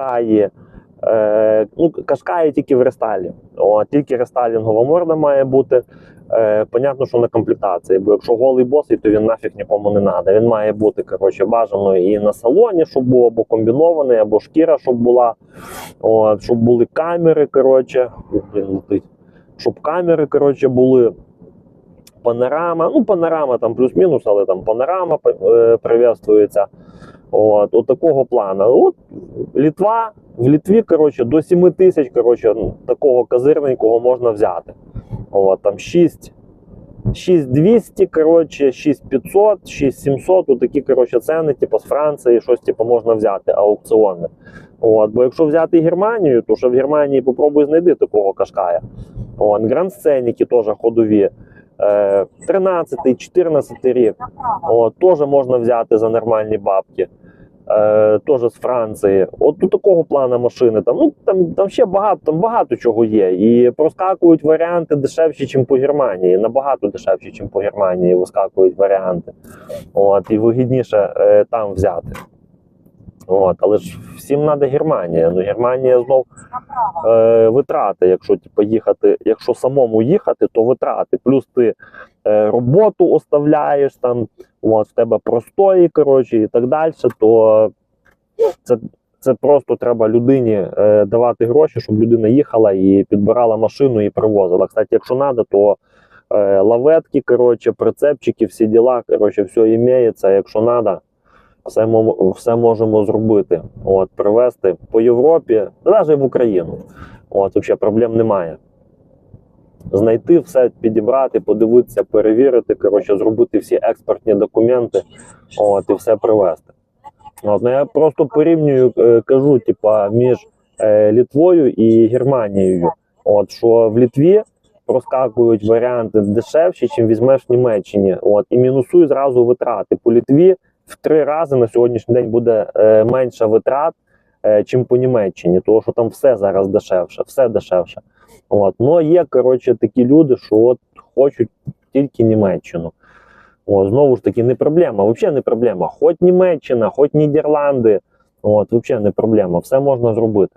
Кашкаї. Е, ну, Кашкаї тільки в рестайлі. О, тільки рестайлінгова морда має бути. Е, понятно, що на комплектації, бо якщо голий босий, то він нафіг нікому не треба. Він має бути коротше, бажано і на салоні, щоб був або комбінований, або шкіра, щоб була, от, щоб були камери. Коротше. Щоб камери коротше, були. Панорама, ну панорама там плюс-мінус, але там панорама е, приветствується. От, от такого плану. От Літва, в Літві коротше, до 7 тисяч коротше, ну, такого козирненького можна взяти. От, там 6, 6200, коротше, 6500, 6700, от такі коротше, ціни, типу з Франції, щось типу, можна взяти аукціонне. От, бо якщо взяти Германію, то що в Германії попробуй знайди такого кашкая. От, Гранд Сценіки теж ходові. Е, 13-14 рік. От, теж можна взяти за нормальні бабки. Е, теж з Франції. От у такого плану машини. Там, ну, там, там ще багато, там багато чого є. І проскакують варіанти дешевші, ніж по Германії. Набагато дешевші, ніж по Германії, вискакують варіанти. От, і вигідніше е, там взяти. От, але ж всім треба Германія. Ну, Германія знов е, витрати. Якщо типу, їхати, якщо самому їхати, то витрати. Плюс ти роботу оставляєш там, от, в тебе простої, коротше, і так далі, то це, це просто треба людині е, давати гроші, щоб людина їхала і підбирала машину і привозила. Кстати, якщо треба, то е, лаветки, коротше, прицепчики, всі діла, коротше, все імеється. Якщо треба, все, все можемо зробити. От, привезти по Європі, навіть в Україну. От, взагалі проблем немає. Знайти все, підібрати, подивитися, перевірити, коротше, зробити всі експортні документи, от, і все привезти. От, ну, я просто порівнюю, е, кажу, типа, між е, Літвою і Германією. От, що в Літві проскакують варіанти дешевші, чим візьмеш в Німеччині. От, і мінусуй зразу витрати. По Літві в три рази на сьогоднішній день буде е, менше витрат, е, чим по Німеччині, тому що там все зараз дешевше, все дешевше. От. Ну є коротше такі люди, що от хочуть тільки Німеччину. О, знову ж таки, не проблема. Взагалі не проблема. Хоч Німеччина, хоч Нідерланди. От, взагалі не проблема. Все можна зробити.